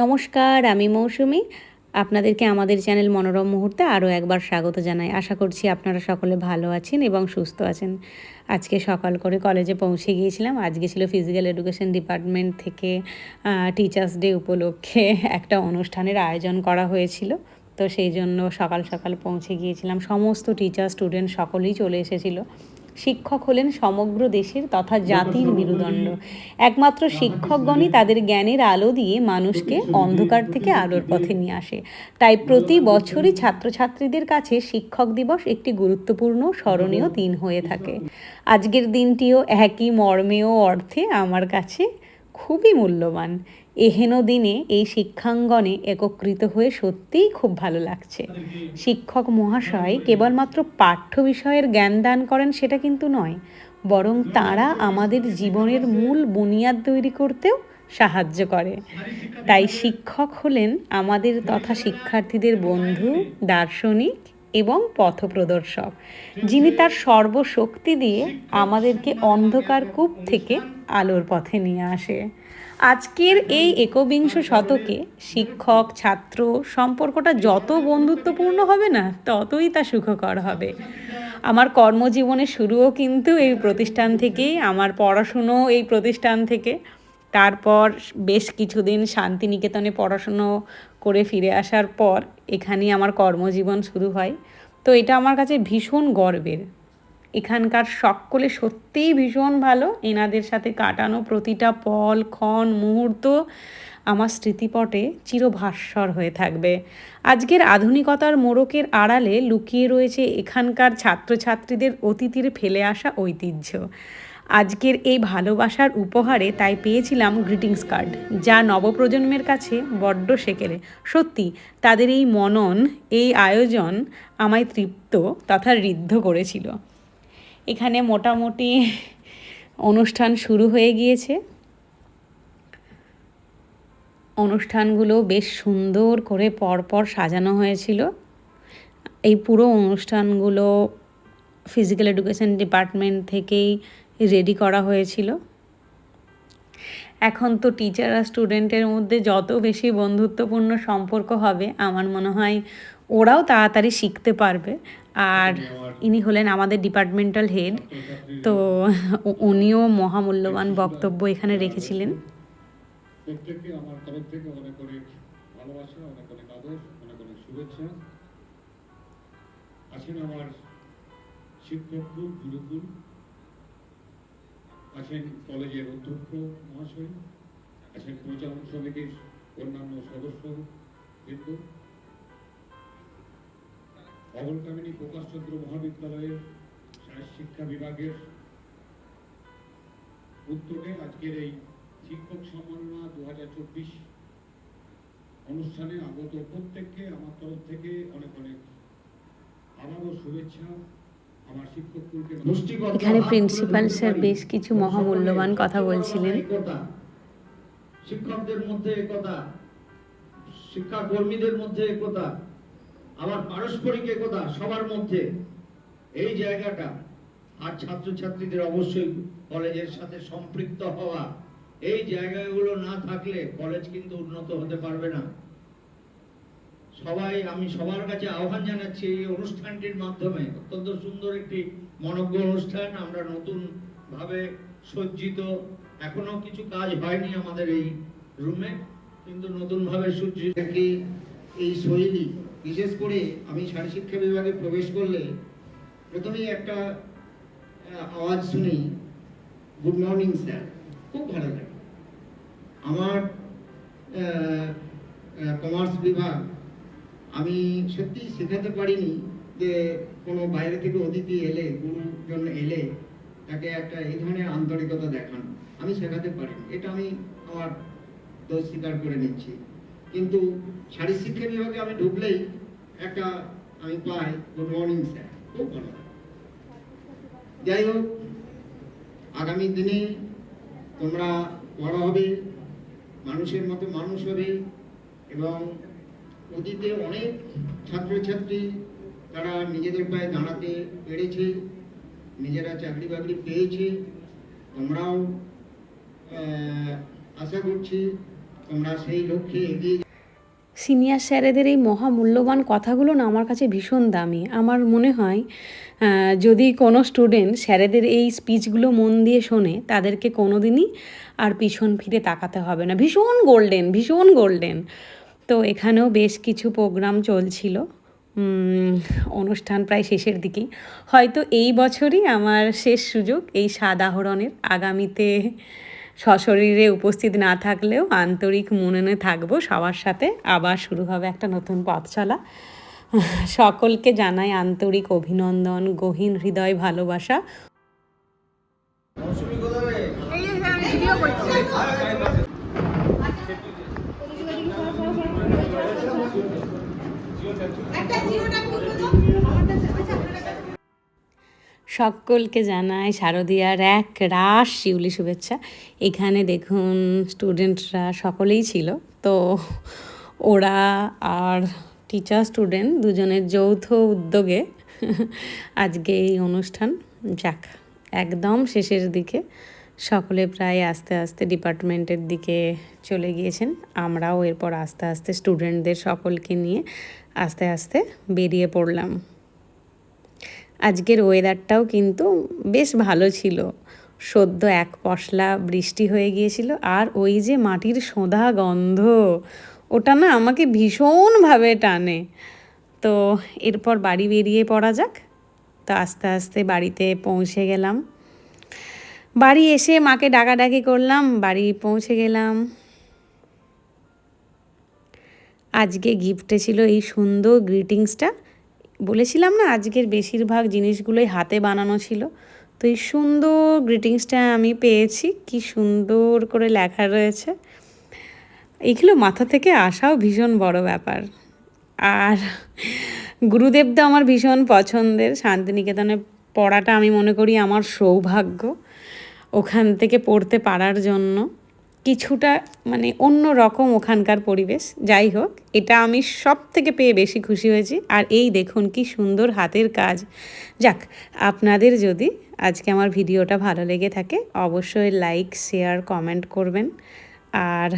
নমস্কার, আমি মৌসুমি। আপনাদেরকে আমাদের চ্যানেল মনোরম মুহূর্তে আরও একবার স্বাগত জানাই। আশা করছি আপনারা সকলে ভালো আছেন এবং সুস্থ আছেন। আজকে সকাল করে কলেজে পৌঁছে গিয়েছিলাম। আজকে ছিল ফিজিক্যাল এডুকেশন ডিপার্টমেন্ট থেকে টিচার্স ডে উপলক্ষে একটা অনুষ্ঠানের আয়োজন করা হয়েছিল। তো সেই জন্য সকাল সকাল পৌঁছে গিয়েছিলাম। সমস্ত টিচার স্টুডেন্ট সকলেই চলে এসেছিল। শিক্ষক হলেন সমগ্র দেশের তথা জাতির মেরুদণ্ড একমাত্র শিক্ষকগণই তাদের জ্ঞানের আলো দিয়ে মানুষকে অন্ধকার থেকে আলোর পথে নিয়ে আসে। তাই প্রতি বছরই ছাত্রছাত্রীদের কাছে শিক্ষক দিবস একটি গুরুত্বপূর্ণ স্মরণীয় দিন হয়ে থাকে। আজকের দিনটিও একই মর্মেয় অর্থে আমার কাছে খুবই মূল্যবান। এহেন দিনে এই শিক্ষাঙ্গনে একত্রিত হয়ে সত্যিই খুব ভালো লাগছে। শিক্ষক মহাশয় কেবলমাত্র পাঠ্য বিষয়ের জ্ঞান দান করেন সেটা কিন্তু নয়, বরং তারা আমাদের জীবনের মূল বুনিয়াদ তৈরি করতেও সাহায্য করে। তাই শিক্ষক হলেন আমাদের তথা শিক্ষার্থীদের বন্ধু, দার্শনিক এবং পথপ্রদর্শক যিনি তার সর্বশক্তি দিয়ে আমাদেরকে অন্ধকার কূপ থেকে আলোর পথে নিয়ে আসে। আজকের এই একবিংশ শতকে শিক্ষক ছাত্র সম্পর্কটা যত বন্ধুত্বপূর্ণ হবে না ততই তা সুখকর হবে। আমার কর্মজীবনে শুরুও কিন্তু এই প্রতিষ্ঠান থেকেই আমার পড়াশুনো এই প্রতিষ্ঠান থেকে। তারপর বেশ কিছুদিন শান্তিনিকেতনে পড়াশুনো করে ফিরে আসার পর এখানেই আমার কর্মজীবন শুরু হয়। তো এটা আমার কাছে ভীষণ গর্বের। এখানকার সকলে সত্যিই ভীষণ ভালো। এনাদের সাথে কাটানো প্রতিটা পল, ক্ষণ, মুহূর্ত আমার স্মৃতিপটে চিরভাস্বর হয়ে থাকবে। আজকের আধুনিকতার মোড়কের আড়ালে লুকিয়ে রয়েছে এখানকার ছাত্রছাত্রীদের অতীতের ফেলে আসা ঐতিহ্য। আজকের এই ভালোবাসার উপহারে তাই পেয়েছিলাম গ্রিটিংস কার্ড যা নবপ্রজন্মের কাছে বড্ড সেকেলে। সত্যি, তাদের এই মনন, এই আয়োজন আমায় তৃপ্ত তথা ঋদ্ধ করেছিল। এখানে মোটামুটি অনুষ্ঠান শুরু হয়ে গিয়েছে। অনুষ্ঠানগুলো বেশ সুন্দর করে পরপর সাজানো হয়েছিল। এই পুরো অনুষ্ঠানগুলো ফিজিক্যাল এডুকেশন ডিপার্টমেন্ট থেকেই রেডি করা হয়েছিল। এখন তো টিচার আর স্টুডেন্টের মধ্যে যত বেশি বন্ধুত্বপূর্ণ সম্পর্ক হবে, আমার মনে হয় ওরাও তাড়াতাড়ি শিখতে পারবে। আর ইনি হলেন আমাদের ডিপার্টমেন্টাল হেড তো উনিও মহামূল্যবান বক্তব্য এখানে রেখেছিলেন। গুরুকুল। আছেন কলেজের অধ্যক্ষ মহাশয়, আছেন পরিচালন সমিতির অন্যান্য সদস্য বৃন্দ। অবলকামিনী প্রকাশচন্দ্র মহাবিদ্যালয়ের শিক্ষা বিভাগের উদ্যোগে আজকের এই শিক্ষক সম্মাননা দু হাজার চব্বিশ অনুষ্ঠানে আগত প্রত্যেককে আমার তরফ থেকে অনেক অনেক আবারও শুভেচ্ছা এখানে প্রিন্সিপাল স্যার বেশ কিছু মহামূল্যবান কথা বলছিলেন। শিক্ষকদের মধ্যে একতা শিক্ষা কর্মীদের মধ্যে একতা আবার পারস্পরিক একতা সবার মধ্যে এই জায়গাটা। আর ছাত্রছাত্রীদের অবশ্যই কলেজের সাথে সম্পৃক্ত হওয়া, এই জায়গাগুলো না থাকলে কলেজ কিন্তু উন্নত হতে পারবে না। সবাই, আমি সবার কাছে আহ্বান জানাচ্ছি এই অনুষ্ঠানটির মাধ্যমে। অত্যন্ত সুন্দর একটি মনজ্ঞ অনুষ্ঠান। আমরা নতুন ভাবে সজ্জিত। এখনও কিছু কাজ হয়নি আমাদের এই রুমে, কিন্তু নতুন ভাবে সজ্জিত এই শৈলী, বিশেষ করে আমি শারীর শিক্ষা বিভাগে প্রবেশ করলে প্রথমেই একটা আওয়াজ শুনি, গুড মর্নিং, স্যার। খুব ভালো লাগে। আমার কমার্স বিভাগ আমি সত্যি শেখাতে পারিনি যে কোনো বাইরে থেকে অতিথি এলে, গুরুজন এলে তাকে একটা এই ধরনের আন্তরিকতা দেখান। আমি শেখাতে পারিনি। এটা আমি আমার দোষ স্বীকার করে নিচ্ছি। কিন্তু শারীর শিক্ষা বিভাগে আমি ঢুকলেই একটা আমি পাই গুড মর্নিং স্যার খুব ভালো। যাই হোক, আগামী দিনে তোমরা বড় হবে, মানুষের মতো মানুষ হবে এবং অতীতে অনেক ছাত্রছাত্রী, তারা নিজেদের পায়ে দাঁড়াতে পেরেছে, নিজেরা চাকরি বাকরি পেয়েছে। তোমরাও আশা করছি তোমরা সেই লক্ষ্যে এগিয়ে সিনিয়র স্যারেদের এই মহামূল্যবান কথাগুলো না আমার কাছে ভীষণ দামি। আমার মনে হয় যদি কোনো স্টুডেন্ট স্যারেদের এই স্পিচগুলো মন দিয়ে শোনে, তাদেরকে কোনো দিনই আর পিছন ফিরে তাকাতে হবে না। ভীষণ গোল্ডেন ভীষণ গোল্ডেন তো এখানেও বেশ কিছু প্রোগ্রাম চলছিল। অনুষ্ঠান প্রায় শেষের দিকেই। হয়তো এই বছরই আমার শেষ সুযোগ এই সাদাহরণের আগামীতে সশরীরে উপস্থিত না থাকলেও আন্তরিক মননে থাকব সবার সাথে। আবার শুরু হবে একটা নতুন পথ চলা সকলকে জানাই আন্তরিক অভিনন্দন, গহীন হৃদয়, ভালোবাসা। সকলকে জানাই শারদীয়ার এক রাস শিউলি শুভেচ্ছা। এখানে দেখুন স্টুডেন্টরা সকলেই ছিল। তো ওরা আর টিচার স্টুডেন্ট দুজনের যৌথ উদ্যোগে আজকে এই অনুষ্ঠান যাক। একদম শেষের দিকে সকলে প্রায় আস্তে আস্তে ডিপার্টমেন্টের দিকে চলে গিয়েছেন। আমরাও এরপর আস্তে আস্তে স্টুডেন্টদের সকলকে নিয়ে আস্তে আস্তে বেরিয়ে পড়লাম। আজকের ওয়েদারটাও কিন্তু বেশ ভালো ছিল। সদ্য এক পশলা বৃষ্টি হয়ে গিয়েছিল আর ওই যে মাটির সোঁধা গন্ধ, ওটা না আমাকে ভীষণভাবে টানে। তো এরপর বাড়ি বেরিয়ে পড়া যাক। তো আস্তে আস্তে বাড়িতে পৌঁছে গেলাম। বাড়ি এসে মাকে ডাকাডাকি করলাম, বাড়ি পৌঁছে গেলাম। আজকে গিফটে ছিল এই সুন্দর গ্রিটিংসটা বলেছিলাম না, আজকের বেশিরভাগ জিনিসগুলোই হাতে বানানো ছিল। তো এই সুন্দর গ্রিটিংসটা আমি পেয়েছি। কি সুন্দর করে লেখা রয়েছে। এগুলো মাথা থেকে আসাও ভীষণ বড় ব্যাপার। আর গুরুদেবদা আমার ভীষণ পছন্দের। শান্তিনিকেতনে পড়াটা আমি মনে করি আমার সৌভাগ্য। ওখান থেকে পড়তে পারার জন্য। কিছুটা মানে অন্য রকম ওখানকার পরিবেশ। যাই হোক, এটা আমি সব থেকে পেয়ে বেশি খুশি হয়েছি। আর এই দেখুন কি সুন্দর হাতের কাজ। যাক, আপনাদের যদি আজকে আমার ভিডিওটা ভালো লেগে থাকে, অবশ্যই লাইক, শেয়ার, কমেন্ট করবেন। আর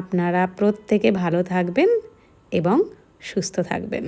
আপনারা প্রত্যেকে ভালো থাকবেন এবং সুস্থ থাকবেন।